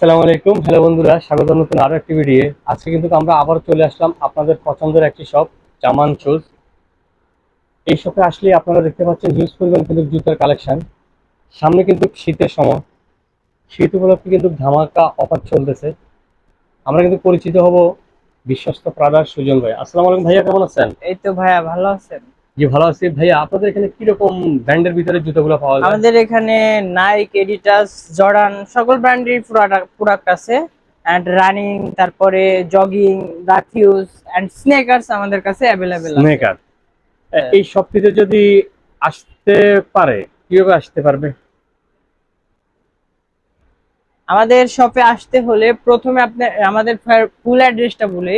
আসসালামু আলাইকুম। হ্যালো বন্ধুরা, স্বাগত নতুন আরও একটি ভিডিও আজকে কিন্তু আমরা আবার চলে আসলাম আপনাদের পছন্দের একটি শপ জামান শুজ এই শপে আসলে আপনারা দেখতে পাচ্ছেন হিউজ পরিমাণ কিন্তু জুতার কালেকশন সামনে কিন্তু শীতের সময়। শীত উপলক্ষে কিন্তু ধামাকা অফার চলতেছে। আমরা কিন্তু পরিচিত হব বিশ্বস্ত প্রাদার সুজন ভাই। আসসালামু আলাইকুম ভাইয়া, কেমন আছেন? এই তো ভাইয়া, ভালো আছেন? জি ভালো আছি। ভাইয়া আপনাদের এখানে কীরকম ব্র্যান্ডের ভিতরে জুতোগুলো পাওয়া যায়? আমাদের এখানে নাইক এডিটাস জর্ডান সকল ব্র্যান্ডের প্রোডাক্ট আছে। এন্ড রানিং তারপরে জগিং রাফিউজ এন্ড স্নেকার্স আমাদের কাছে অ্যাভেলেবেল স্নেকার। এই শপটিতে যদি আসতে পারে কীভাবে আসতে পারবে? আমাদের শপে আসতে হলে প্রথমে আপনি আমাদের ফুল অ্যাড্রেসটা বলি।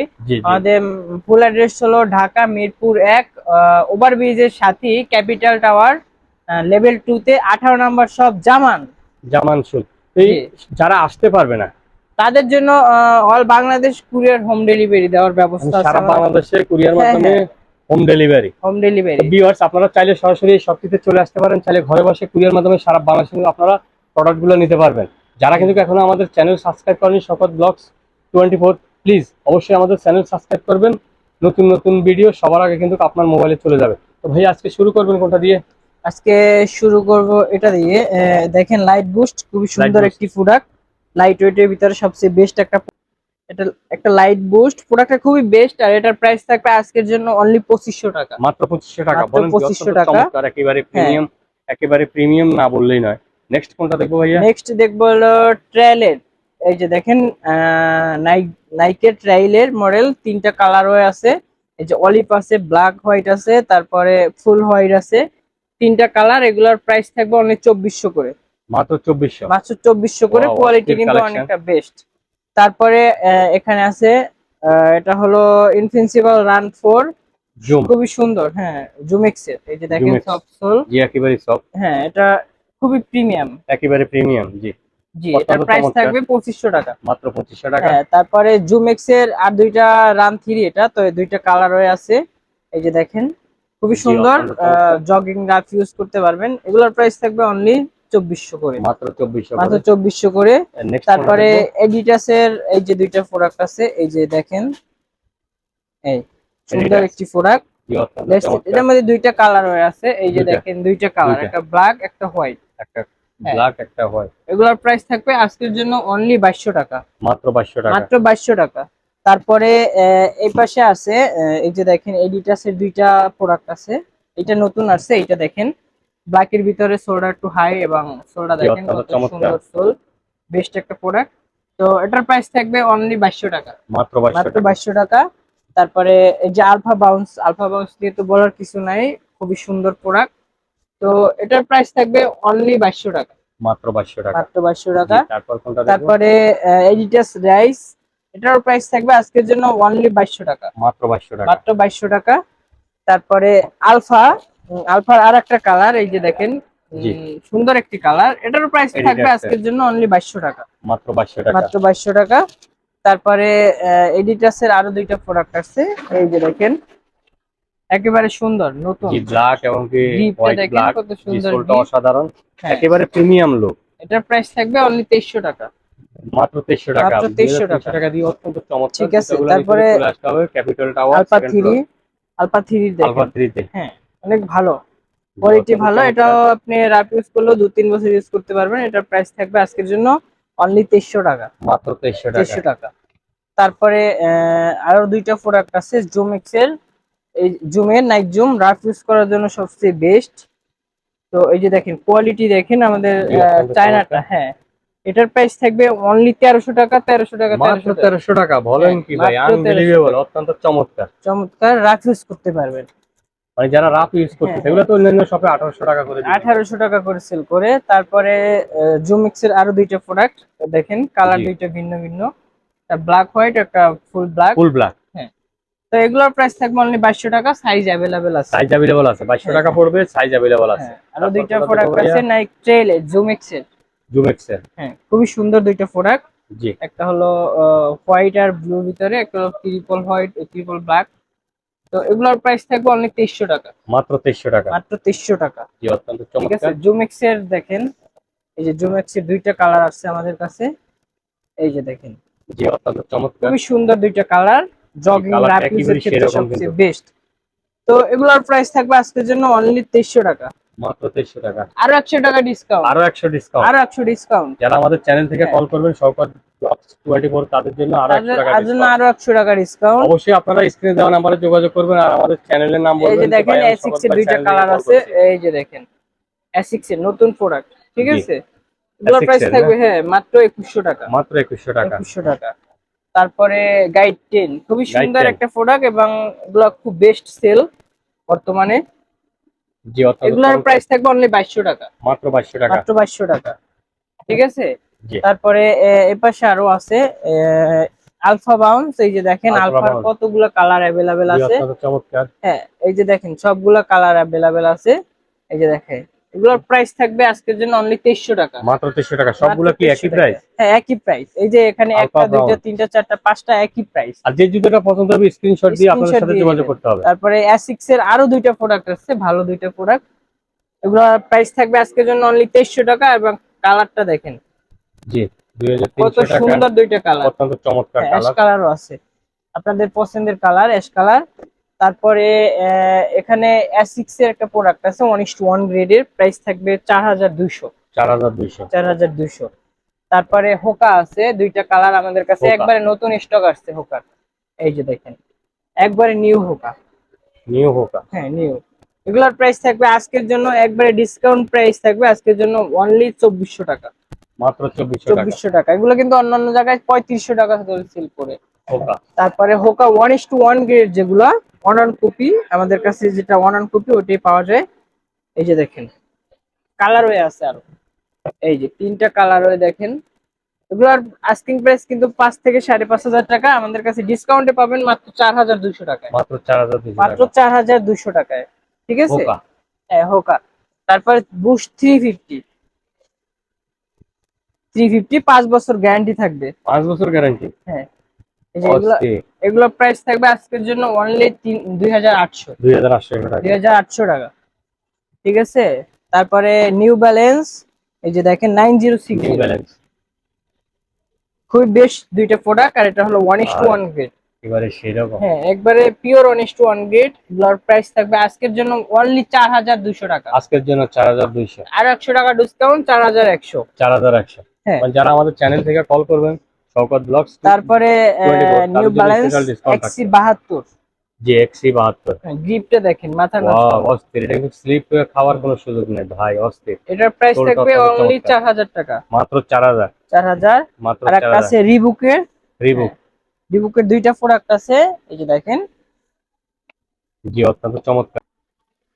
আমাদের ফুল অ্যাড্রেস হলো ঢাকা মিরপুর এক ওভারব্রিজের সাথে ক্যাপিটাল টাওয়ার লেভেল টু তে আঠারো নম্বর সব জামান। জামান এই যারা আসতে পারবে না তাদের জন্য all Bangladesh courier home delivery দেওয়ার ব্যবস্থা আছে সারা বাংলাদেশে কুরিয়ার হ্যাঁ, মাধ্যমে home delivery home delivery viewers আপনারা চাইলে সরাসরি এই শপটিতে চলে আসতে পারেন চাইলে ঘরে বসে কুরিয়ার মাধ্যমে সারা বাংলাদেশে আপনারা প্রোডাক্টগুলো নিতে পারবেন। যারা কিন্তু এখনও আমাদের চ্যানেল সাবস্ক্রাইব করেনি শপথ ব্লগস টোয়েন্টি ফোর প্লিজ অবশ্যই আমাদের চ্যানেল সাবস্ক্রাইব করবেন। নতুন নতুন ভিডিও সবার আগে কিন্তু আপনার মোবাইলে চলে যাবে। তো ভাই আজকে শুরু করবেন কোনটা দিয়ে? আজকে শুরু করব এটা দিয়ে। দেখেন লাইট বুস্ট খুবই সুন্দর একটি প্রোডাক্ট লাইট ওয়েটের ভিতরে সবচেয়ে বেস্ট একটা এটা একটা লাইট বুস্ট প্রোডাক্টটা খুবই বেস্ট আর এটার প্রাইস থাকবে আজকের জন্য অনলি পঁচিশশো টাকা। মাত্র পঁচিশশো টাকা। মাত্র বলেন 2500 টাকা। চমৎকার, একেবারে প্রিমিয়াম একেবারে প্রিমিয়াম না বললেই নয়। নেক্সট কোনটা দেখব ভাইয়া? নেক্সট দেখব হলো ট্রায়ালের এই যে দেখেন নাইক নাইকের ট্রাইলের মডেল তিনটা কালার হয়ে আছে। এই যে অলিভ আছে ব্ল্যাক হোয়াইট আছে তারপরে ফুল হোয়াইট আছে। তিনটা কালার এগুলোর প্রাইস থাকবে অনেক চব্বিশশো করে। মাত্র চব্বিশশো? মাত্র চব্বিশশো করে কোয়ালিটি কিন্তু অনেকটা বেস্ট তারপরে এখানে আছে এটা হলো ইনফিনসিবল রান ফোর খুবই সুন্দর হ্যাঁ জুমেক্স এর। এই যে দেখেন Jumex। সফট সোল জি একেবারে সব হ্যাঁ এটা খুবই প্রিমিয়াম একেবারে প্রিমিয়াম জি। জি প্রাইস থাকবে টাকা। মাত্র টাকা। হ্যাঁ তারপরে জুমেক্স এর আর দুইটা রান এটা তো এই দুইটা কালার হয়ে আছে। এই যে দেখেন খুবই সুন্দর জগিং রাফ ইউজ করতে পারবেন। এগুলোর প্রাইস থাকবে অনলি চব্বিশশো করে। মাত্র চব্বিশশো মাত্র চব্বিশশো করে। তারপরে এডিটাস এর এই যে দুইটা প্রোডাক্ট আছে এই যে দেখেন এই সুন্দর একটি প্রোডাক্ট এটার মধ্যে দুইটা কালার হয়ে আছে এই যে দেখেন দুইটা কালার একটা ব্ল্যাক একটা হোয়াইট একটা। ব্ল্যাক একটা হয় এগুলোর প্রাইস থাকবে আজকের জন্য অনলি বাইশশো টাকা। মাত্র বাইশশো টাকা। মাত্র বাইশশো টাকা। তারপরে এই পাশে আছে এই যে দেখেন এডিটাস এর দুইটা প্রোডাক্ট আছে। এটা নতুন আসছে এটা দেখেন। ব্ল্যাক এর ভিতরে সোলটা একটু হাই এবং জি, দেখেন কত সুন্দর সোল বেস্ট একটা প্রোডাক্ট তো এটার প্রাইস থাকবে অনলি বাইশশো টাকা। মাত্র বাইশশো মাত্র টাকা। বাইশশো টাকা। তারপরে এই যে আলফা বাউন্স আলফা বাউন্স নিয়ে তো বলার কিছু নাই। খুবই সুন্দর প্রোডাক্ট তো এটার প্রাইস থাকবে অনলি বাইশশো টাকা। মাত্র বাইশশো টাকা। মাত্র বাইশশো টাকা। তারপর কোনটা তারপরে এডিটাস রাইস এটার প্রাইস থাকবে আজকের জন্য অনলি বাইশশো টাকা। মাত্র বাইশশো টাকা। মাত্র বাইশশো টাকা। তারপরে আলফা আলফার আর একটা কালার এই যে দেখেন সুন্দর একটি কালার এটার প্রাইস থাকবে আজকের জন্য অনলি বাইশশো টাকা। মাত্র বাইশশো টাকা। মাত্র বাইশশো টাকা। তারপরে এডিটাস এর আরও দুইটা প্রোডাক্ট আছে। এই যে দেখেন একেবারে সুন্দর নতুন। ব্ল্যাক এবং কি হোয়াইট ব্ল্যাক কত সুন্দর অসাধারণ। হ্যাঁ, একেবারে প্রিমিয়াম লুক এটার প্রাইস থাকবে অনলি তেইশশো টাকা। মাত্র তেইশশো টাকা। মাত্র 2300 টাকা। দিয়ে অত্যন্ত চমৎকার ঠিক আছে, তারপরে capital tower alpha three alpha three alpha দেখেন। থ্রিতে হ্যাঁ অনেক ভালো। কোয়ালিটি ভালো। এটাও আপনি রাফ ইউজ করলেও দু তিন বছর ইউজ করতে পারবেন। এটার প্রাইস থাকবে আজকের জন্য অনলি তেইশশো টাকা। মাত্র তেইশশো টাকা। তেইশশো টাকা। তারপরে আরও দুইটা প্রোডাক্ট আছে জুম এক্সেল এই জুমের নাইট জুম রাফ ইউজ করার জন্য সবচেয়ে বেস্ট তো এই যে দেখেন কোয়ালিটি দেখেন আমাদের চায়নাটা হ্যাঁ। এটার প্রাইস থাকবে অনলি তেরোশো টাকা তেরোশো টাকা মাত্র তেরোশো টাকা বলেন হ্যাঁ, কি ভাই আনবিলিভেবল অত্যন্ত চমৎকার। চমৎকার রাফ ইউজ করতে পারবেন। মানে যারা রাফ ইউজ করতে হ্যাঁ, সেগুলো তো অন্যান্য শপে আঠারোশো টাকা করে দিচ্ছে। আঠারোশো টাকা করে সেল করে তারপরে জুমিক্স এর আরও দুইটা প্রোডাক্ট দেখেন কালার। দুইটা ভিন্ন ভিন্ন। ব্ল্যাক হোয়াইট একটা ফুল ব্ল্যাক ফুল ব্ল্যাক তো এগুলোর প্রাইস থাকবে অনলি বাইশশো টাকা সাইজ অ্যাভেলেবেল আছে। সাইজ অ্যাভেলেবল আছে বাইশশো হ্যাঁ। টাকা পড়বে সাইজ অ্যাভেলেবল আছে। হ্যাঁ, আরও দুইটা প্রোডাক্ট আছে নাইক ট্রেল জুমিক্স এর জুমেক্স এর হ্যাঁ খুবই সুন্দর দুইটা প্রোডাক্ট জি। একটা হলো হোয়াইট আর ব্লু ভিতরে একটা হলো ট্রিপল হোয়াইট ট্রিপল ব্ল্যাক তো এগুলোর প্রাইস থাকবে অনলি তেইশশো টাকা। মাত্র তেইশশো টাকা। মাত্র তেইশশো টাকা। জি অত্যন্ত ঠিক আছে চমৎকার। জুমেক্স এর দেখেন। এই যে জুমেক্স এর দুইটা কালার আছে আমাদের কাছে। এই যে দেখেন। জি অত্যন্ত চমৎকার। খুবই সুন্দর দুইটা কালার জগিং রাফিউজের ক্ষেত্রে সবচেয়ে বেস্ট তো এগুলোর প্রাইস থাকবে আজকের জন্য অনলি তেইশশো টাকা। মাত্র তেইশশো টাকা। আরও একশো টাকা ডিসকাউন্ট আরও একশো ডিসকাউন্ট আরও একশো ডিসকাউন্ট যারা আমাদের চ্যানেল থেকে হ্যাঁ। কল করবেন সরকার তাদের জন্য আরও একশো টাকা তার জন্য আরও একশো টাকা ডিসকাউন্ট অবশ্যই আপনারা স্ক্রিনে দেওয়া নাম্বারে যোগাযোগ করবেন আর আমাদের চ্যানেলের নাম বলবেন যে যে দেখেন ভাই আমি এসিক্স সকাল এর দুইটা কালার আছে। এই যে দেখেন এসিক্স এর নতুন প্রোডাক্ট ঠিক আছে? এগুলোর প্রাইস থাকবে হ্যাঁ মাত্র একুশশো টাকা। মাত্র একুশশো টাকা। একুশশো টাকা। তারপরে গাইড টেন খুবই সুন্দর একটা প্রোডাক্ট এবং এগুলো খুব বেস্ট সেল বর্তমানে। জি এগুলোর প্রাইস থাকবে অনলি বাইশশো টাকা। মাত্র বাইশশো টাকা। মাত্র বাইশশো টাকা। ঠিক আছে? তারপরে এ- এপাশে আরও আছে আলফা বাউন্স এই যে দেখেন আলফার কতগুলো কালার অ্যাভেলেবেল আছে। চমৎকার। হ্যাঁ এই যে দেখেন সবগুলা কালার অ্যাভেলেবেল আছে। এই যে দেখেন এগুলোর প্রাইস থাকবে আজকের জন্য অনলি তেইশশো টাকা। মাত্র তেইশশো টাকা সবগুলো কি একই প্রাইস হ্যাঁ একই প্রাইস এই যে এখানে একটা দুইটা তিনটা চারটা পাঁচটা একই প্রাইস আর যে জুতোটা পছন্দ হবে স্ক্রিনশট দিয়ে আপনাদের সাথে যোগাযোগ করতে হবে। তারপরে অ্যাসিক্স এর আরও দুইটা প্রোডাক্ট আছে ভালো দুইটা প্রোডাক্ট এগুলোর প্রাইস থাকবে আজকের জন্য অনলি তেইশশো টাকা এবং কালারটা দেখেন। জি দুই হাজার কত সুন্দর দুইটা কালার অত্যন্ত চমৎকার কালার কালারও আছে। আপনাদের পছন্দের কালার অ্যাশ কালার তারপরে এখানে অ্যাসিক্স এর একটা প্রোডাক্ট আছে ওয়ান ইস টু ওয়ান গ্রেডের প্রাইস থাকবে চার হাজার দুইশো। চার হাজার দুইশো। চার হাজার দুইশো। তারপরে হোকা আছে দুইটা কালার আমাদের কাছে একবারে নতুন স্টক আসছে হোকার এই যে দেখেন একবারে নিউ হোকা। নিউ হোকা। হ্যাঁ নিউ এগুলোর প্রাইস থাকবে আজকের জন্য একবারে ডিসকাউন্ট প্রাইস থাকবে আজকের জন্য অনলি চব্বিশশো টাকা। মাত্র চব্বিশশো টাকা। এগুলো কিন্তু অন্যান্য জায়গায় পঁয়ত্রিশশো টাকা সেল করে। হোকা। তারপরে Hoka one is to one grade যেগুলো ওয়ান অন কপি আমাদের কাছে যেটা ওয়ান অন কপি ওটাই পাওয়া যায়। এই যে দেখেন কালার হয়ে আছে আরও। এই যে তিনটা কালার হয়ে দেখেন। এগুলোর আস্কিং প্রাইস কিন্তু পাঁচ থেকে সাড়ে পাঁচ হাজার টাকা আমাদের কাছে ডিসকাউন্টে পাবেন মাত্র চার হাজার দুইশো টাকায়। মাত্র চার হাজার দুইশো মাত্র চার হাজার দুইশো টাকায়। ঠিক আছে? হ্যাঁ হোকা। তারপর বুশ থ্রি ফিফটি 350 5 বছর গ্যারান্টি থাকবে। 5 বছর গ্যারান্টি হ্যাঁ। এগুলো প্রাইস থাকবে আজকের জন্য অনলি 2800 2800 টাকা। 2800 টাকা। ঠিক আছে? তারপরে নিউ ব্যালেন্স এই যে দেখেন 906 নিউ ব্যালেন্স খুবই বেশ দুইটা প্রোডাক্ট আর এটা হলো 1 টু 1 গ্রেড এবারে সেরকম। হ্যাঁ একবারে পিওর 1 টু 1 গ্রেড ব্লার প্রাইস থাকবে আজকের জন্য অনলি 4200 টাকা। আজকের জন্য 4200 আর 100 টাকা ডিসকাউন্ট 4100 4100 যারা আমাদের চ্যানেল থেকে কল করবেন শওকত ব্লগস তারপরে 24 নিউ ব্যালেন্স এক্সি বাহাত্তর। জি এক্সি বাহাত্তর। গ্রিপটা দেখেন মাথা নষ্ট। অস্থির। এটা কিন্তু স্লিপ খাওয়ার কোনো সুযোগ নেই ভাই অস্থির। এটার প্রাইস থাকবে অনলি চমৎকার। চার হাজার টাকা। মাত্র চার হাজার। চার হাজার। মাত্র আর একটা আছে রিবুকের রিবুক রিবুকের দুইটা প্রোডাক্ট আছে এই যে দেখেন। জি অত্যন্ত চমৎকার।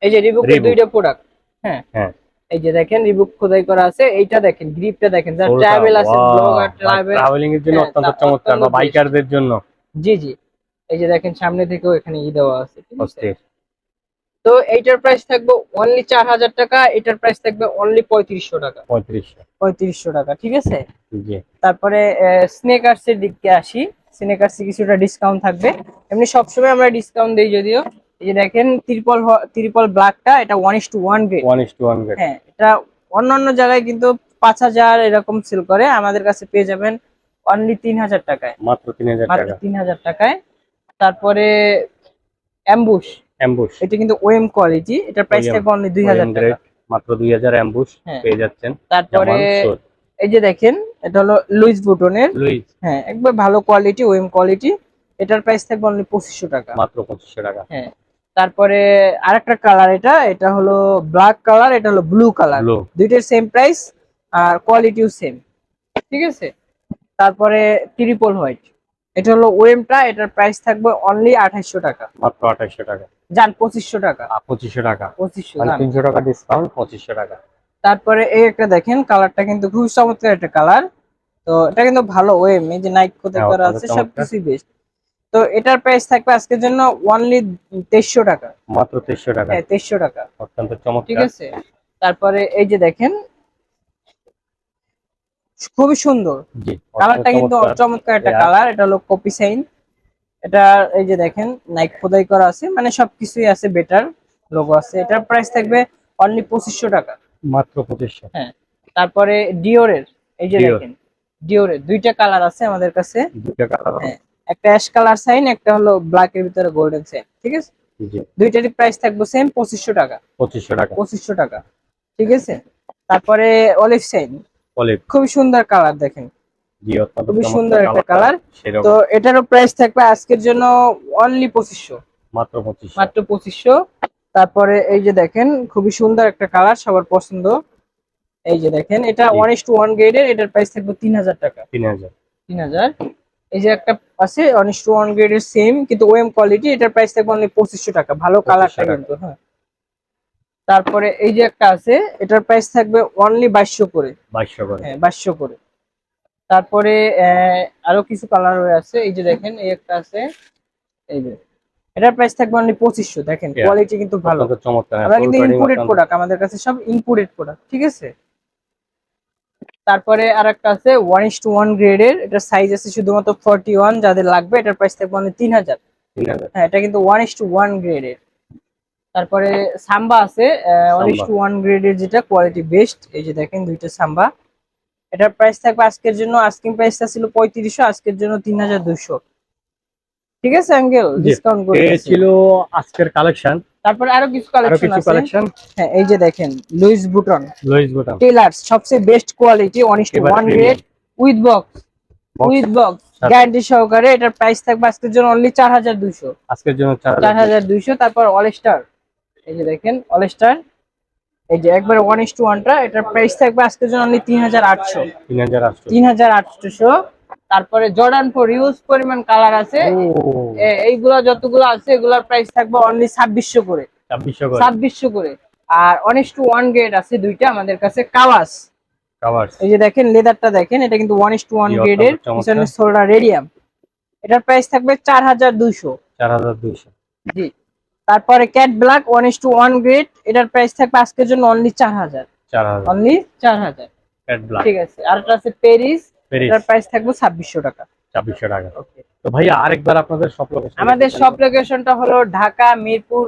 এই যে রিবুকের দুইটা প্রোডাক্ট হ্যাঁ। হ্যাঁ। এই যে দেখেন রিবুক খোদাই করা আছে। এইটা দেখেন গ্রিপটা দেখেন যারা ট্রাভেল আছে ব্লগার ট্রাভেল ট্রাভেলিং এর জন্য হ্যাঁ, অত্যন্ত চমৎকার বা বাইকারদের জন্য। জি জি। এই যে দেখেন সামনে থেকেও এখানে ই দেওয়া আছে তো এইটার প্রাইস থাকবে অনলি চার হাজার টাকা এটার প্রাইস থাকবে অনলি পঁয়ত্রিশশো টাকা। পঁয়ত্রিশশো। পঁয়ত্রিশশো টাকা ঠিক আছে? জি। তারপরে স্নেকার্স এর দিকে আসি। স্নেকার্স কিছুটা ডিসকাউন্ট থাকবে। এমনি সবসময় আমরা ডিসকাউন্ট দিই যদিও। এই যে দেখেন ত্রিপল ত্রিপল ব্ল্যাকটা এটা one is to one grade one is to one grade হ্যাঁ এটা অন্যান্য জায়গায় কিন্তু পাঁচ হাজার এরকম সেল করে আমাদের কাছে পেয়ে যাবেন অনলি তিন হাজার টাকায়। মাত্র তিন হাজার মাত্র তিন হাজার টাকায়। তারপরে অ্যাম্বুশ অ্যাম্বুশ এটা কিন্তু ওএম কোয়ালিটি এটা প্রাইস থাকবে অনলি দুই হাজার টাকা। মাত্র দুই হাজার অ্যাম্বুশ। পেয়ে যাচ্ছেন। তারপরে এই যে দেখেন এটা হলো লুইস বুটনের লুইস হ্যাঁ একবার ভালো কোয়ালিটি ওএম কোয়ালিটি এটার প্রাইস থাকবে অনলি পঁচিশশো টাকা। মাত্র পঁচিশশো টাকা। হ্যাঁ। তারপরে আরেকটা কালার এটা এটা হলো ব্ল্যাক কালার এটা হলো ব্লু কালার দুইটার সেম প্রাইস আর কোয়ালিটিও সেম ঠিক আছে? তারপরে ট্রিপল হোয়াইট এটা হলো ওয়েমটা এটার প্রাইস থাকবে অনলি আঠাইশশো টাকা। মাত্র আঠাশশো টাকা। যান পঁচিশশো টাকা। আর পঁচিশশো টাকা। পঁচিশশো মানে যান। তিনশো টাকা ডিসকাউন্ট পঁচিশশো টাকা। তারপরে এই একটা দেখেন কালারটা কিন্তু খুব চমৎকার একটা কালার তো এটা কিন্তু ভালো ওয়েম এই যে নাইট কোথায় করা আছে। সবকিছুই বেস্ট তো এটার প্রাইস থাকবে আজকের জন্য অনলি তেইশশো টাকা। মাত্র তেইশশো টাকা। হ্যাঁ তেইশশো টাকা। অত্যন্ত ঠিক আছে? তারপরে এই যে দেখেন খুবই সুন্দর। কালারটা কিন্তু। চমৎকার। একটা কালার এটা হলো কপি সাইন এটা এই যে দেখেন নাইক খোদাই করা আছে মানে সবকিছুই আছে বেটার লোগো আছে। এটার প্রাইস থাকবে অনলি পঁচিশশো টাকা। মাত্র পঁচিশশো। হ্যাঁ তারপরে ডিওরের এই যে দেখেন ডিওরের দুইটা কালার আছে আমাদের কাছে। দুইটা কালার। হ্যাঁ। একটা অ্যাশ কালার সাইন একটা হলো ব্ল্যাক এর ভিতরে গোল্ডেন সাইন ঠিক আছে? দুইটারই প্রাইস থাকবে সেম পঁচিশশো টাকা। পঁচিশশো টাকা। পঁচিশশো টাকা ঠিক আছে? তারপরে অলিভ সাইন অলিভ খুবই সুন্দর কালার দেখেন। খুবই সুন্দর একটা কালার তো এটারও প্রাইস থাকবে আজকের জন্য অনলি পঁচিশশো। মাত্র পঁচিশ মাত্র পঁচিশশো। তারপরে এই যে দেখেন খুবই সুন্দর একটা কালার সবার পছন্দ। এই যে দেখেন এটা। ওয়ান ইস টু ওয়ান গ্রেডের এটার প্রাইস থাকবে তিন হাজার টাকা। তিন হাজার। তিন হাজার। এই যে একটা আছে ইস টু ওয়ান গ্রেডের সেম কিন্তু ওএম কোয়ালিটি এটার প্রাইস থাকবে অনলি পঁচিশশো টাকা। ভালো 2500 কালারটা কিন্তু হ্যাঁ। তারপরে এই যে একটা আছে এটার প্রাইস থাকবে অনলি বাইশশো করে। বাইশশো করে। হ্যাঁ বাইশশো করে। তারপরে আরও কিছু কালার হয়ে আছে এই যে দেখেন এই একটা আছে এই যে। এটার প্রাইস থাকবে অনলি পঁচিশশো দেখেন কোয়ালিটি কিন্তু ভালো। চমৎকার হ্যাঁ, আমরা কিন্তু ইম্পোর্টেড প্রোডাক্ট আমাদের কাছে সব ইম্পোর্টেড প্রোডাক্ট ঠিক আছে? তারপরে আর একটা আছে one is to one grade এর। এটার সাইজ আছে শুধুমাত্র ফর্টি ওয়ান যাদের লাগবে এটার প্রাইস থাকবে মানে তিন হাজার। হ্যাঁ এটা কিন্তু one is to one grade এর। তারপরে সাম্বা আছে one is to one grade এর যেটা কোয়ালিটি বেস্ট এই যে দেখেন দুইটা সাম্বা। এটার প্রাইস থাকবে আজকের জন্য আস্কিং প্রাইসটা ছিল পঁয়ত্রিশশো আজকের জন্য তিন হাজার দুইশো। ঠিক আছে আঙ্কেল ডিসকাউন্ট করে এই ছিল আজকের কালেকশন তারপর আরও কিছু কালেকশন আছে। কালেকশন হ্যাঁ এই যে দেখেন Louis Vuitton Louis Vuitton tailors সবচেয়ে best quality 1 grade with box with box guarantee সহকারে এটার প্রাইস থাকবে আজকের জন্য অনলি 4200 আজকের জন্য 4200 তারপর অলস্টার এই যে দেখেন অলস্টার এই যে একবার 1 টু ওয়ানটা এটার প্রাইস থাকবে আজকের জন্য অনলি 3800 3800 3800 তারপরে জর্ডান ফোর ইউজ পরিমাণ কালার আছে। এইগুলো যতগুলো আছে এগুলোর প্রাইস থাকবে অনলি ছাব্বিশশো করে। ছাব্বিশশো করে। আর one is to one grade আছে দুইটা আমাদের কাছে কাওয়াস এই যে দেখেন লেদারটা দেখেন এটা কিন্তু ওয়ান টু ওয়ান গ্রেডের পিছনে সোলডার রেডিয়াম এটার প্রাইস থাকবে চার হাজার দুইশো। চার হাজার দুইশো। জি। তারপরে Cat black one to one grade এটার প্রাইস থাকবে আজকের জন্য অনলি চার হাজার। অনলি চার হাজার। ঠিক আছে। আর একটা আছে প্যারিস এটার প্রাইস থাকবে টাকা। তো ভাইয়া আরেকবার আপনাদের সব লোকেশন আমাদের লোকেশনটা হলো Dhaka Mirpur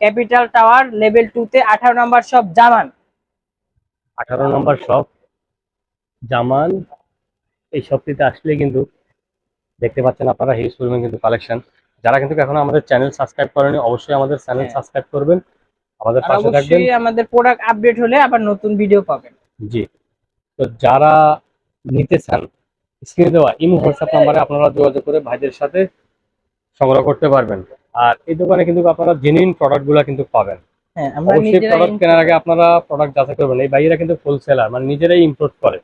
capital tower level তে আঠারো নম্বর শপ জামান। আঠারো নম্বর শপ জামান। এই শপটিতে আসলে কিন্তু দেখতে পাচ্ছেন আপনারা হিউজ পরিমাণ কিন্তু কালেকশন যারা কিন্তু এখনও আমাদের চ্যানেল সাবস্ক্রাইব করেনি অবশ্যই আমাদের চ্যানেল। সাবস্ক্রাইব করবেন। আমাদের পাশে থাকবেন। আমাদের প্রোডাক্ট আপডেট হলে আবার নতুন ভিডিও পাবেন। জি। তো যারা নিতে চান স্ক্রিনে দেওয়া ইমো হোয়াটসঅ্যাপ নাম্বারে আপনারা যোগাযোগ করে ভাইদের সাথে সংগ্রহ করতে পারবেন। আর এই দোকানে কিন্তু আপনারা জেনুইন প্রোডাক্টগুলো কিন্তু পাবেন। হ্যাঁ আমরা অবশ্যই নিজেরাই প্রোডাক্ট কেনার আগে আপনারা প্রোডাক্ট যাচাই করবেন। এই ভাইয়েরা কিন্তু হোলসেলার মানে নিজেরাই ইম্পোর্ট করে।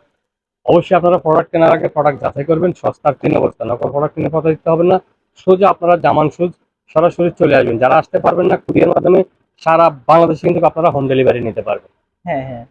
অবশ্যই আপনারা প্রোডাক্ট কেনার আগে প্রোডাক্ট যাচাই করবেন সস্তার তিন অবস্থা। নকল প্রোডাক্ট কিনে কথা দিতে হবে না সোজা আপনারা জামান সুজ সরাসরি চলে আসবেন। যারা আসতে পারবেন না কুরিয়ার মাধ্যমে সারা বাংলাদেশে কিন্তু আপনারা হোম ডেলিভারি নিতে পারবেন। হ্যাঁ হ্যাঁ।